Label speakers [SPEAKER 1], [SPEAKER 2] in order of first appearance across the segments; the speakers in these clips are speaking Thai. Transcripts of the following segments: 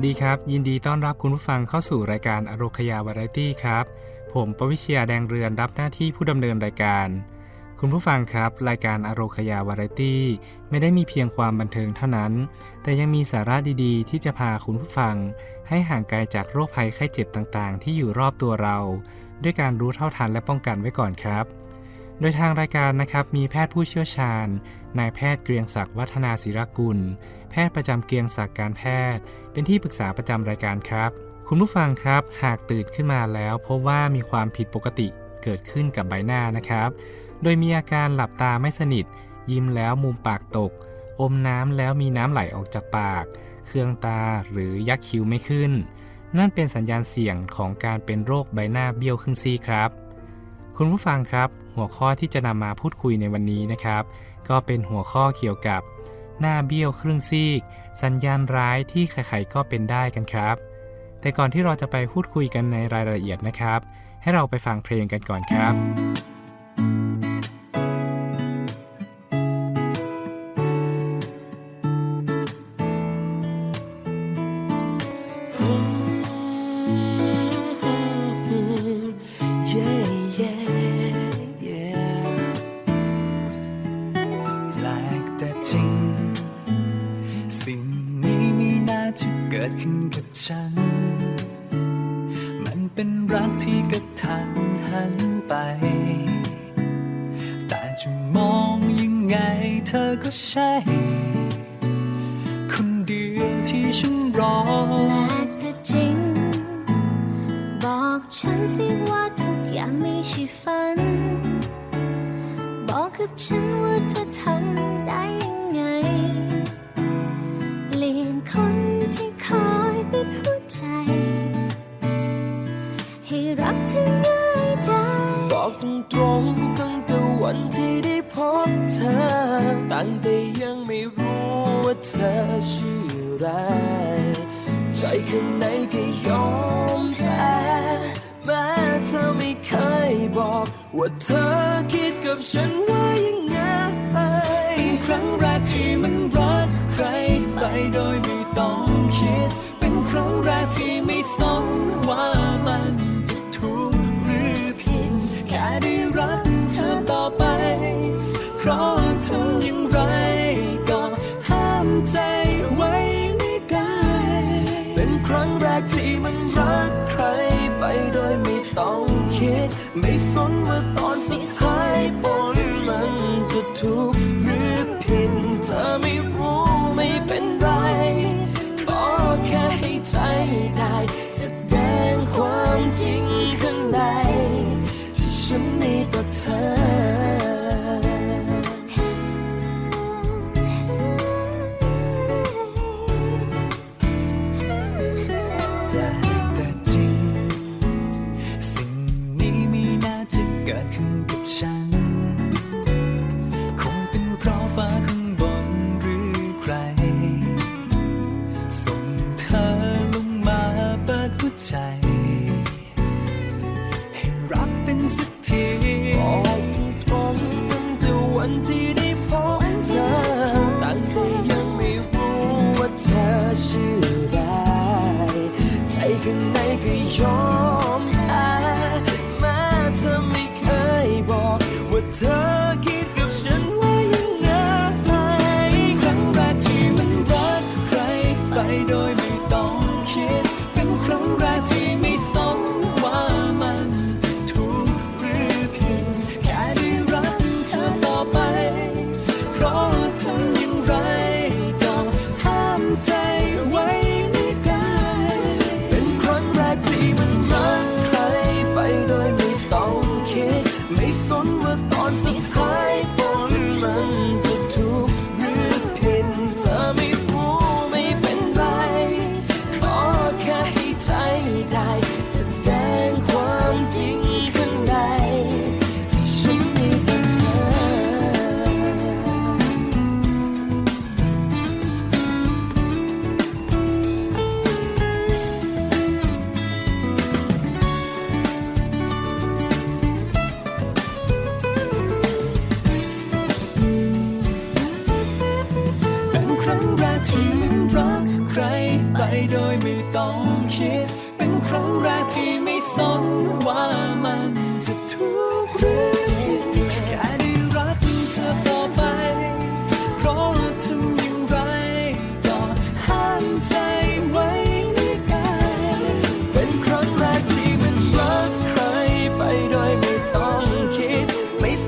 [SPEAKER 1] สดีครับ ยินดีต้อนรับคุณผู้ฟังเข้าสู่รายการอโรคยาวาไรตี้ครับ ผมปวิชียแดงเรือนรับหน้าที่ผู้ดำเนินรายการ คุณผู้ฟังครับ รายการอโรคยาวาไรตี้ไม่ได้มีเพียงความบันเทิงเท่านั้น แต่ยังมีสาระดีๆ ที่จะพาคุณผู้ฟัง ให้ห่างไกลจากโรคภัยไข้เจ็บต่างๆ ที่อยู่รอบตัวเรา ด้วยการรู้เท่าทันและป้องกันไว้ก่อนครับ โดยทางรายการนะครับมีแพทย์ผู้เชี่ยวชาญนายแพทย์เกรียงศักดิ์วัฒนาศิรกุล แพทย์ประจำเกียงศักการแพทย์ เป็นที่ปรึกษาประจำรายการครับ คุณผู้ฟังครับ หากตื่นขึ้นมาแล้วพบว่ามีความผิดปกติเกิดขึ้นกับใบหน้านะครับ โดยมีอาการหลับตาไม่สนิท ยิ้มแล้วมุมปากตก อมน้ำแล้วมีน้ำไหลออกจากปาก เครื่องตาหรือยักคิ้วไม่ขึ้น นั่นเป็นสัญญาณเสี่ยงของการเป็นโรคใบหน้าเบี้ยวครึ่งซีครับคุณผู้ฟังครับ หัวข้อที่จะนำมาพูดคุยในวันนี้นะครับ ก็เป็นหัวข้อเกี่ยวกับ หน้าเบี้ยวครึ่งซีก สัญญาณร้ายที่ใครๆก็เป็นได้กันครับ แต่ก่อนที่เราจะไปพูดคุยกันในรายละเอียดนะครับ ให้เราไปฟังเพลงกันก่อนครับ
[SPEAKER 2] มันรักใคร
[SPEAKER 3] ไป
[SPEAKER 2] โดยไม่ต้องคิด ไม่สนว่าตอนสุดท้ายผลมันจะถูกห until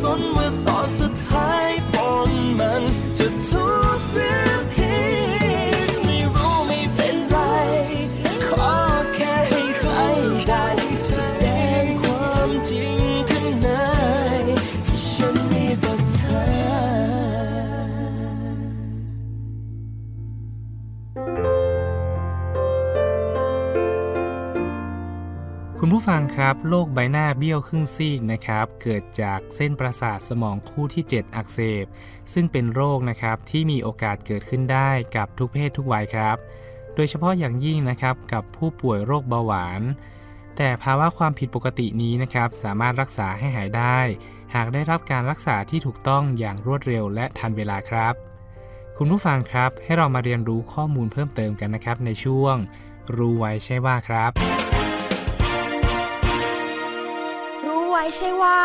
[SPEAKER 2] sun with all งครับ
[SPEAKER 1] โรคใบหน้าเบี้ยวครึ่งซีกนะครับ เกิดจากเส้นประสาทสมองคู่ที่ 7 อักเสบ ซึ่งเป็นโรคนะครับที่มีโอกาสเกิดขึ้นได้กับทุกเพศทุกวัยครับ โดยเฉพาะอย่างยิ่งนะครับกับผู้ป่วยโรคเบาหวาน แต่ภาวะความผิดปกตินี้นะครับสามารถรักษาให้หายได้ หากได้รับการรักษาที่ถูกต้องอย่างรวดเร็วและทันเวลาครับ คุณผู้ฟังครับให้เรามาเรียนรู้ข้อมูลเพิ่มเติมกันนะครับในช่วง รู้ไว้ใช่ว่าครับ
[SPEAKER 4] ว้ใช่ว่า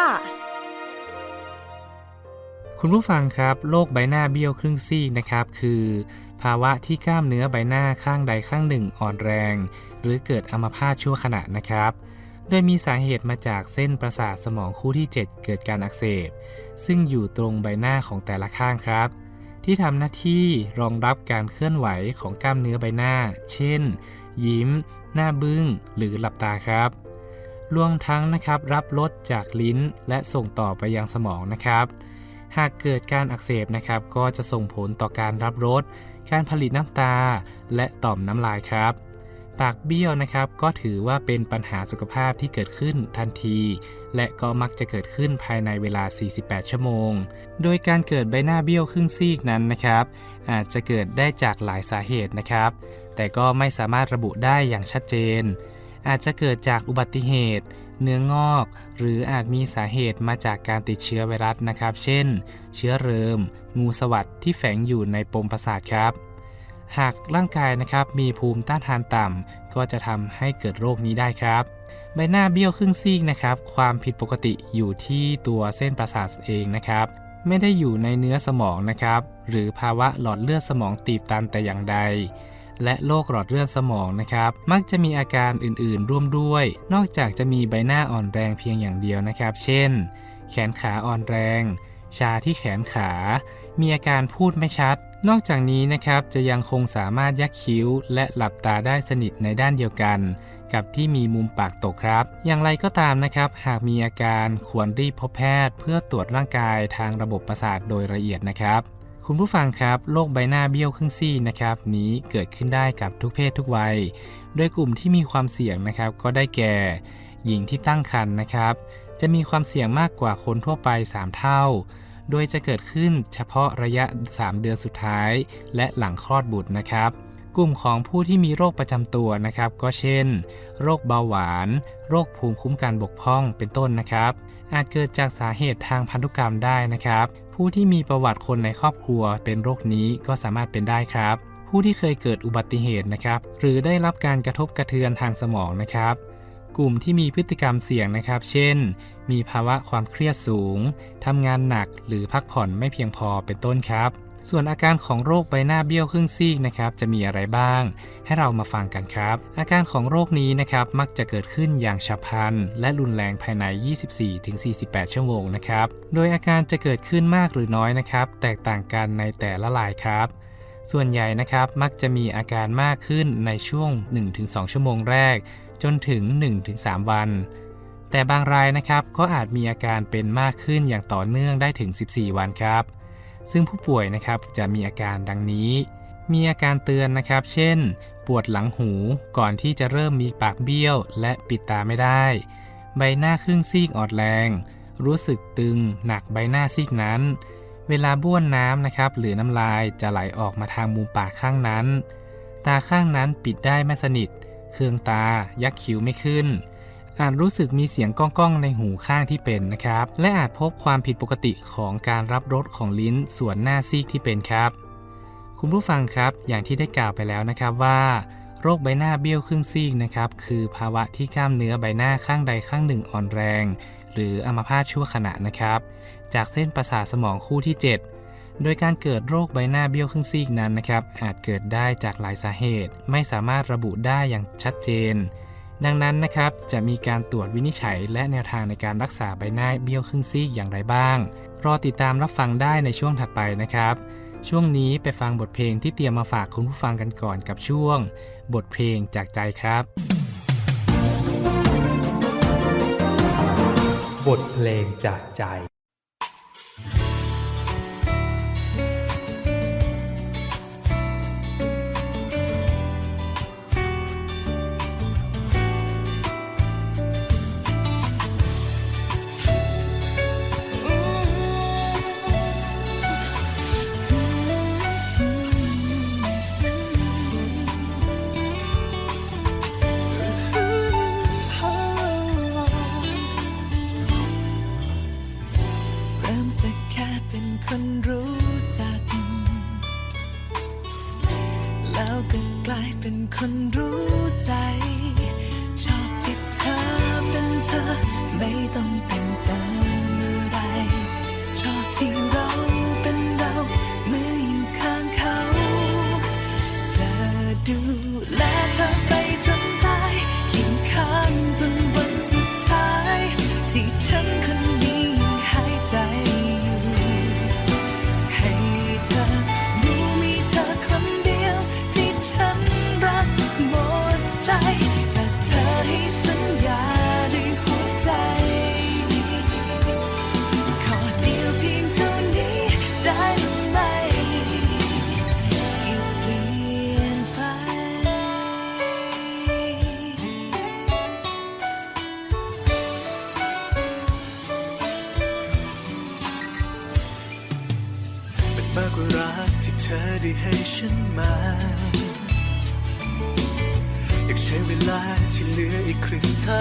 [SPEAKER 1] คุณผู้ฟังครับโรคใบหน้าเบี้ยวครึ่งซีกนะครับ คือ ภาวะที่กล้ามเนื้อใบหน้าข้างใดข้างหนึ่งอ่อนแรง หรือเกิดอัมพาตชั่วขณะนะครับ โดยมีสาเหตุมาจากเส้นประสาทสมองคู่ที่ 7 เกิดการอักเสบ ซึ่งอยู่ตรงใบหน้าของแต่ละข้างครับที่ทำหน้าที่รองรับการเคลื่อนไหวของกล้ามเนื้อใบหน้า เช่น ยิ้ม หน้าบึ้ง หรือหลับตาครับ รวมทั้งนะครับรับรสจากลิ้นและส่งต่อไปยังสมองนะครับ หากเกิดการอักเสบนะครับ ก็จะส่งผลต่อการรับรสการผลิตน้ำตา และต่อมน้ำลายครับ ปากเบี้ยวนะครับก็ถือว่าเป็นปัญหาสุขภาพที่เกิดขึ้นทันที และก็มักจะเกิดขึ้นภายในเวลา 48 ชั่วโมง โดยการเกิดใบหน้าเบี้ยวครึ่งซีกนั้นนะครับ อาจจะเกิดได้จากหลายสาเหตุนะครับ แต่ก็ไม่สามารถระบุได้อย่างชัดเจน อาจจะเกิดจากอุบัติเหตุ เนื้องอก หรืออาจมีสาเหตุมาจากการติดเชื้อไวรัสนะครับ เช่น เชื้อเริม งูสวัสดที่แฝงอยู่ในปมประสาทครับ หากร่างกายนะครับมีภูมิต้านทานต่ำก็จะทำให้เกิดโรคนี้ได้ครับ ใบหน้าเบี้ยวครึ่งซีกนะครับ ความผิดปกติอยู่ที่ตัวเส้นประสาทเองนะครับไม่ได้อยู่ในเนื้อสมองนะครับ หรือภาวะหลอดเลือดสมองตีบตันแต่อย่างใด และโรคหลอดเลือดสมองนะครับ มักจะมีอาการอื่นๆ ร่วมด้วย นอกจากจะมีใบหน้าอ่อนแรงเพียงอย่างเดียวนะครับ เช่น แขนขาอ่อนแรง ชาที่แขนขา มีอาการพูดไม่ชัด นอกจากนี้นะครับจะยังคงสามารถยักคิ้ว และหลับตาได้สนิทในด้านเดียวกัน กับที่มีมุมปากตกครับ อย่างไรก็ตามนะครับ หากมีอาการควรรีบพบแพทย์ เพื่อตรวจร่างกายทางระบบประสาทโดยละเอียดนะครับ คุณผู้ฟังครับโรคใบหน้าเบี้ยวครึ่งซี่นะครับนี้เกิดขึ้นได้กับทุกเพศทุกวัย โดยกลุ่มที่มีความเสี่ยงนะครับ ก็ได้แก่ หญิงที่ตั้งครรภ์นะครับ จะมีความเสี่ยงมากกว่าคนทั่วไป 3 เท่า โดยจะเกิดขึ้นเฉพาะระยะ 3 เดือนสุดท้าย และหลังคลอดบุตรนะครับ กลุ่มของผู้ที่มีโรคประจำตัวนะครับ ก็เช่น โรคเบาหวาน โรคภูมิคุ้มกันบกพร่องเป็นต้นนะครับอาจเกิดจากสาเหตุทางพันธุกรรมได้นะครับ ผู้ที่มีประวัติคนในครอบครัวเป็นโรคนี้ก็สามารถเป็นได้ครับ ผู้ที่เคยเกิดอุบัติเหตุนะครับ หรือได้รับการกระทบกระเทือนทางสมองนะครับ กลุ่มที่มีพฤติกรรมเสี่ยงนะครับ เช่น มีภาวะความเครียดสูงทำงานหนักหรือพักผ่อนไม่เพียงพอเป็นต้นครับ ส่วนอาการของโรคใบหน้าเบี้ยวครึ่งซีกนะครับจะมีอะไรบ้าง ให้เรามาฟังกันครับ อาการของโรคนี้นะครับมักจะเกิดขึ้นอย่างฉับพลัน และรุนแรงภายใน 24-48 ชั่วโมงนะครับโดยอาการจะเกิดขึ้นมากหรือน้อยนะครับแตกต่างกันในแต่ละรายครับส่วนใหญ่นะครับมักจะมีอาการมากขึ้นในช่วง 1-2 ชั่วโมงแรก จนถึง 1-3 วัน แต่บางรายนะครับก็อาจมีอาการเป็นมากขึ้นอย่างต่อเนื่องได้ถึง 14 วันครับ ซึ่งผู้ป่วยนะครับจะมีอาการดังนี้ มีอาการเตือนนะครับ เช่น ปวดหลังหูก่อนที่จะเริ่มมีปากเบี้ยวและปิดตาไม่ได้ ใบหน้าครึ่งซีกอ่อนแรง รู้สึกตึงหนักใบหน้าซีกนั้น เวลาบ้วนน้ำนะครับ หรือน้ำลายจะไหลออกมาทางมุมปากข้างนั้น ตาข้างนั้นปิดได้ไม่สนิท เครื่องตายักคิ้วไม่ขึ้น อาจรู้สึกมีเสียงก้องๆในหูข้างที่เป็นนะครับ และอาจพบความผิดปกติของการรับรสของลิ้นส่วนหน้าซีกที่เป็นครับ คุณผู้ฟังครับ อย่างที่ได้กล่าวไปแล้วนะครับว่า โรคใบหน้าเบี้ยวครึ่งซีกนะครับ คือภาวะที่กล้ามเนื้อใบหน้าข้างใดข้างหนึ่งอ่อนแรง หรืออัมพาตชั่วขณะนะครับ จากเส้นประสาทสมองคู่ที่ 7โดยการเกิดโรคใบหน้าเบี้ยวครึ่งซีกนั้นนะครับ อาจเกิดได้จากหลายสาเหตุ ไม่สามารถระบุได้อย่างชัดเจน ดังนั้นนะครับจะมีการตรวจวินิจฉัย และแนวทางในการรักษาใบหน้าเบี้ยวครึ่งซีกอย่างไรบ้าง รอติดตามรับฟังได้ในช่วงถัดไปนะครับ ช่วงนี้ไปฟังบทเพลงที่เตรียมมาฝากคุณผู้ฟังกันก่อนกับช่วง บทเพลงจากใจครับ
[SPEAKER 5] บทเพลงจากใจ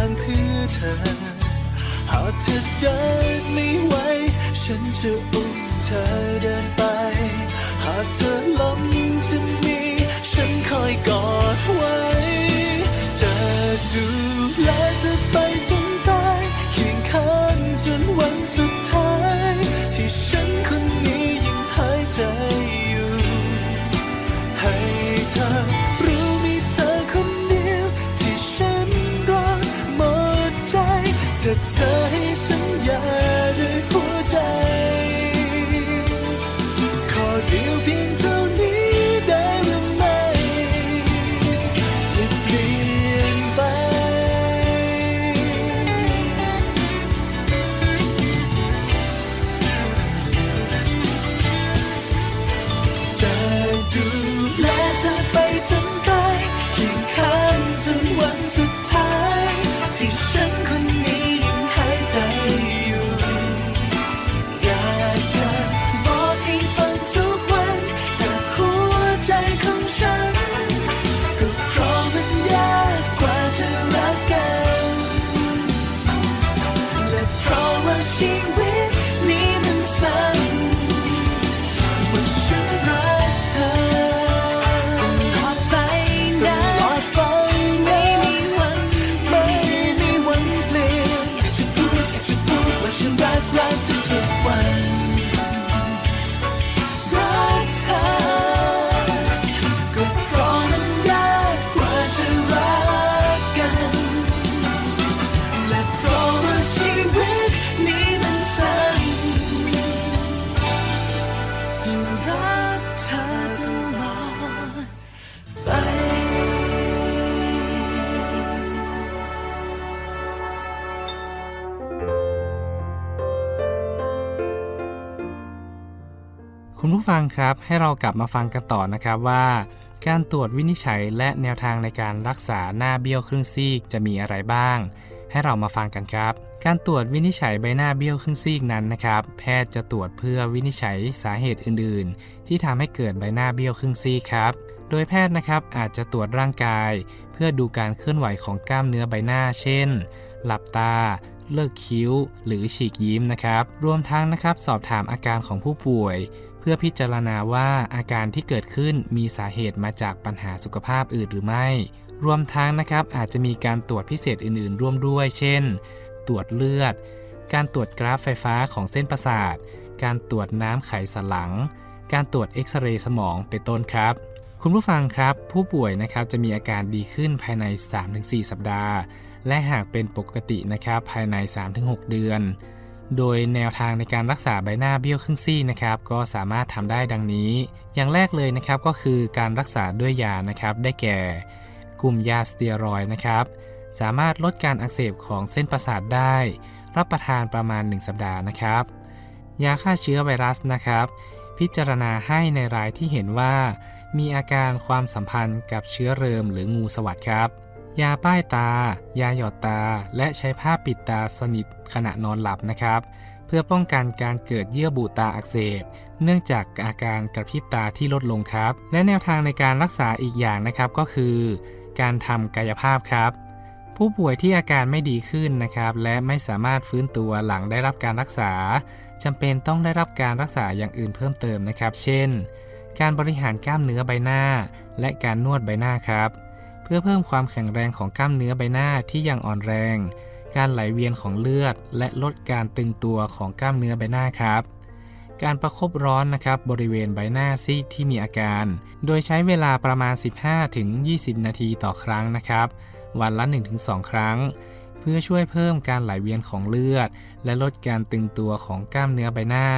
[SPEAKER 5] า
[SPEAKER 6] งเพื่อเธอ หากเธอเดินไม่ไหว ฉันจะอุ้มเธอเดินไป หากเธอล้มจะมี ฉันคอยกอดไว้ เธอดูแลเธอไป
[SPEAKER 1] ฟังครับให้เรากลับมาฟังกันต่อนะครับว่า การตรวจวินิจฉัยและแนวทางในการรักษาหน้าเบี้ยวครึ่งซีกจะมีอะไรบ้าง ให้เรามาฟังกันครับ การตรวจวินิจฉัยใบหน้าเบี้ยวครึ่งซีกนั้นนะครับ แพทย์จะตรวจเพื่อวินิจฉัยสาเหตุอื่น ๆ ที่ทำให้เกิดใบหน้าเบี้ยวครึ่งซีกครับ โดยแพทย์นะครับอาจจะตรวจร่างกาย เพื่อดูการเคลื่อนไหวของกล้ามเนื้อใบหน้า เช่น หลับตา เลิกคิ้ว หรือฉีกยิ้มนะครับ รวมทั้งนะครับสอบถามอาการของผู้ป่วย เพื่อพิจารณาว่าอาการที่เกิดขึ้นมีสาเหตุมาจากปัญหาสุขภาพอื่นหรือไม่ รวมทั้งนะครับอาจจะมีการตรวจพิเศษอื่น ๆ ร่วมด้วย เช่น ตรวจเลือด การตรวจกราฟไฟฟ้าของเส้นประสาท การตรวจน้ำไขสันหลัง การตรวจเอ็กซเรย์สมองเป็นต้นครับคุณผู้ฟังครับ ผู้ป่วยนะครับจะมีอาการดีขึ้นภายใน 3-4 สัปดาห์ และหากเป็นปกตินะครับภายใน 3-6 เดือน โดยแนวทางในการรักษาใบหน้าเบี้ยวครึ่งซี่นะครับก็สามารถทำได้ดังนี้ อย่างแรกเลยนะครับก็คือการรักษาด้วยยานะครับได้แก่ กลุ่มยาสเตียรอยนะครับสามารถลดการอักเสบของเส้นประสาทได้ รับประทานประมาณ 1 สัปดาห์นะครับ ยาฆ่าเชื้อไวรัสนะครับ พิจารณาให้ในรายที่เห็นว่า มีอาการความสัมพันธ์กับเชื้อเริมหรืองูสวัสดครับ ยาป้ายตา ยาหยอดตา และใช้ผ้าปิดตาสนิทขณะนอนหลับนะครับ เพื่อป้องกันการเกิดเยื่อบุตาอักเสบ เนื่องจากอาการกระพริบตาที่ลดลงครับ และแนวทางในการรักษาอีกอย่างนะครับก็คือ การทำกายภาพครับ ผู้ป่วยที่อาการไม่ดีขึ้นนะครับ และไม่สามารถฟื้นตัวหลังได้รับการรักษาจำเป็นต้องได้รับการรักษาอย่างอื่นเพิ่มเติมนะครับ เช่น การบริหารกล้ามเนื้อใบหน้า และการนวดใบหน้าครับ เพื่อเพิ่มความแข็งแรงของกล้ามเนื้อใบหน้าที่ยังอ่อนแรง การไหลเวียนของเลือด และลดการตึงตัวของกล้ามเนื้อใบหน้าครับ การประคบร้อนนะครับบริเวณใบหน้าซีกที่มีอาการ โดยใช้เวลาประมาณ 15-20 นาทีต่อครั้งนะครับ วันละ 1-2 ครั้ง เพื่อช่วยเพิ่มการไหลเวียนของเลือด และลดการตึงตัวของกล้ามเนื้อใบหน้า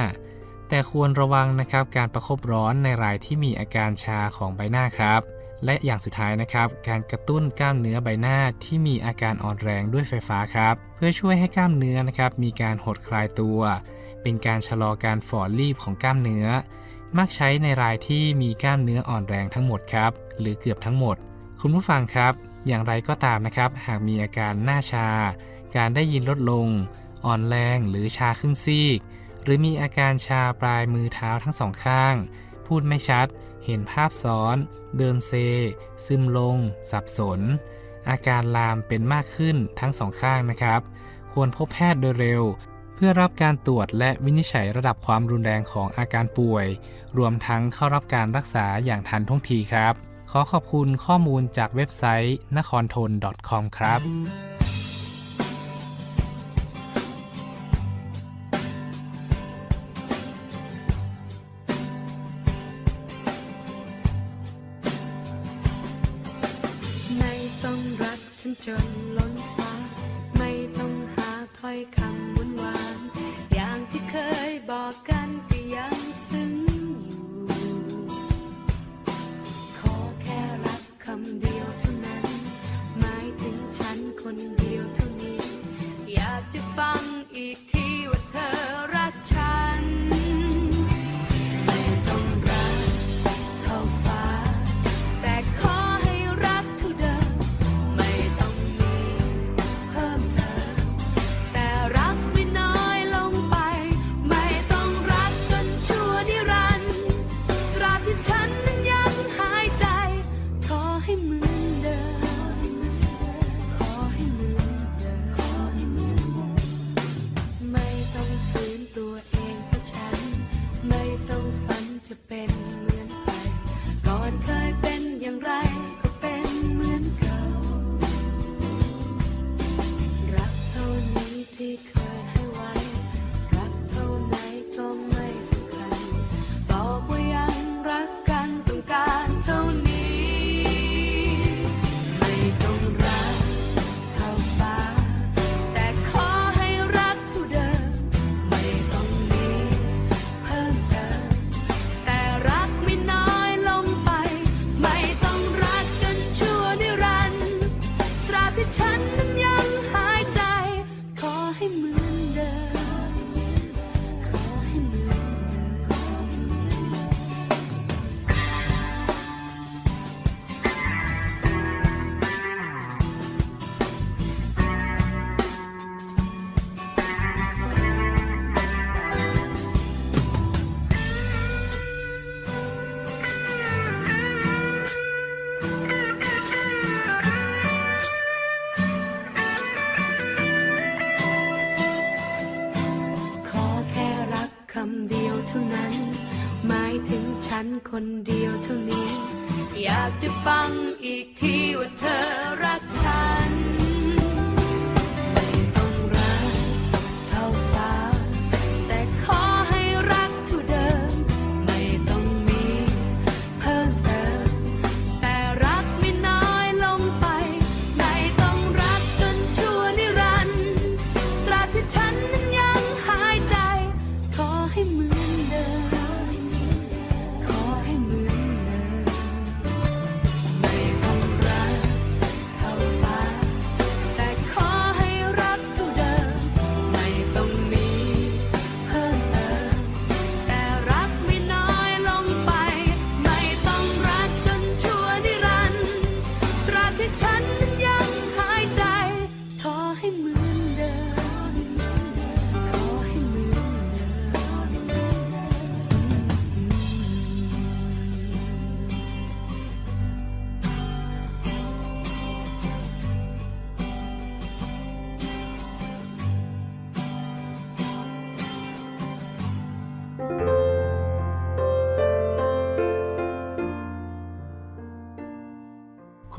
[SPEAKER 1] แต่ควรระวังนะครับการประคบร้อนในรายที่มีอาการชาของใบหน้าครับ และอย่างสุดท้ายนะครับ การกระตุ้นกล้ามเนื้อใบหน้าที่มีอาการอ่อนแรงด้วยไฟฟ้าครับ เพื่อช่วยให้กล้ามเนื้อนะครับ มีการหดคลายตัว เป็นการชะลอการฝ่อรีบของกล้ามเนื้อ มักใช้ในรายที่มีกล้ามเนื้ออ่อนแรงทั้งหมดครับ หรือเกือบทั้งหมด คุณผู้ฟังครับ อย่างไรก็ตามนะครับ หากมีอาการหน้าชา การได้ยินลดลง อ่อนแรงหรือชาครึ่งซีก หรือมีอาการชาปลายมือเท้าทั้งสองข้าง พูดไม่ชัด เห็นภาพซ้อน เดินเซ ซึมลง สับสน อาการลามเป็นมากขึ้นทั้งสองข้างนะครับ ควรพบแพทย์โดยเร็ว เพื่อรับการตรวจและวินิจฉัยระดับความรุนแรงของอาการป่วย รวมทั้งเข้ารับการรักษาอย่างทันท่วงทีครับ ขอขอบคุณข้อมูลจากเว็บไซต์นครทน .com
[SPEAKER 7] ครับ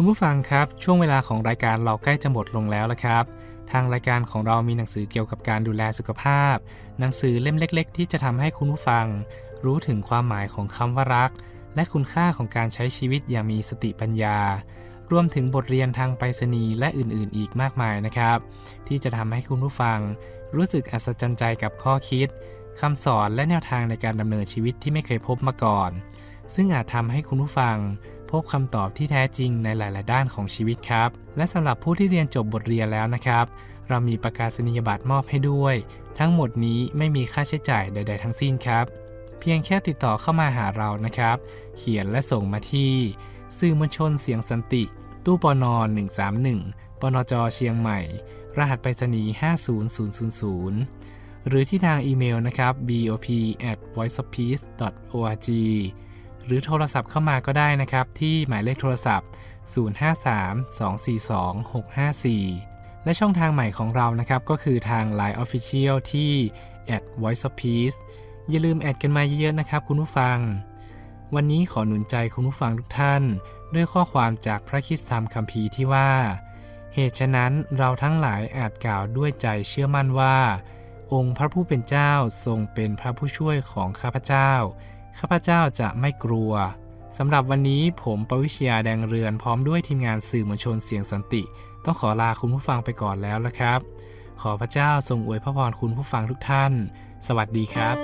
[SPEAKER 7] คุ
[SPEAKER 1] ณผู้ฟังครับ ช่วงเวลาของรายการเราใกล้จะหมดลงแล้วละครับ ทางรายการของเรามีหนังสือเกี่ยวกับการดูแลสุขภาพ หนังสือเล่มเล็ก ๆ ที่จะทำให้คุณผู้ฟัง รู้ถึงความหมายของคำว่ารัก และคุณค่าของการใช้ชีวิตอย่างมีสติปัญญารวมถึงบทเรียนทางไปรษณีย์และอื่นๆ อีกมากมายนะครับ ที่จะทำให้คุณผู้ฟัง รู้สึกอัศจรรย์ใจกับข้อคิดคำสอนและแนวทางในการดำเนินชีวิตที่ไม่เคยพบมาก่อน ซึ่งอาจทำให้คุณผู้ฟัง พบคำตอบที่แท้จริงในหลาย ๆ ด้านของชีวิตครับ และสำหรับผู้ที่เรียนจบบทเรียนแล้วนะครับ เรามีประกาศนียบัตรมอบให้ด้วย ทั้งหมดนี้ไม่มีค่าใช้จ่ายใด ๆ ทั้งสิ้นครับ เพียงแค่ติดต่อเข้ามาหาเรานะครับ เขียนและส่งมาที่สื่อมวลชนเสียงสันติ ตู้ปน131ปนจเชียงใหม่ รหัสไปรษณีย์50000 หรือที่ทางอีเมลนะครับ bop at voiceofpeace org หรือโทรศัพท์เข้ามาก็ได้นะครับ ที่หมายเลขโทรศัพท์ 053-242-654 และช่องทางใหม่ของเรานะครับ ก็คือทาง Line Official ที่ @voice of peace อย่าลืมแอดกันมาเยอะๆนะครับ คุณผู้ฟัง วันนี้ขอหนุนใจคุณผู้ฟังทุกท่าน ด้วยข้อความจากพระคริสตธรรมคัมภีร์ที่ว่า เหตุฉะนั้นเราทั้งหลายอาจกล่าวด้วยใจเชื่อมั่นว่า องค์พระผู้เป็นเจ้าทรงเป็นพระผู้ช่วยของข้าพเจ้า ข้าพเจ้าจะไม่กลัวสำหรับวันนี้ผมปวิชยาแดงเรือนพร้อมด้วยทีมงานสื่อมวลชนเสียงสันติ ต้องขอลาคุณผู้ฟังไปก่อนแล้วละครับ ขอพระเจ้าทรงอวยพระพรคุณผู้ฟังทุกท่าน สวัสดีครับ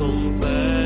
[SPEAKER 1] า
[SPEAKER 8] ง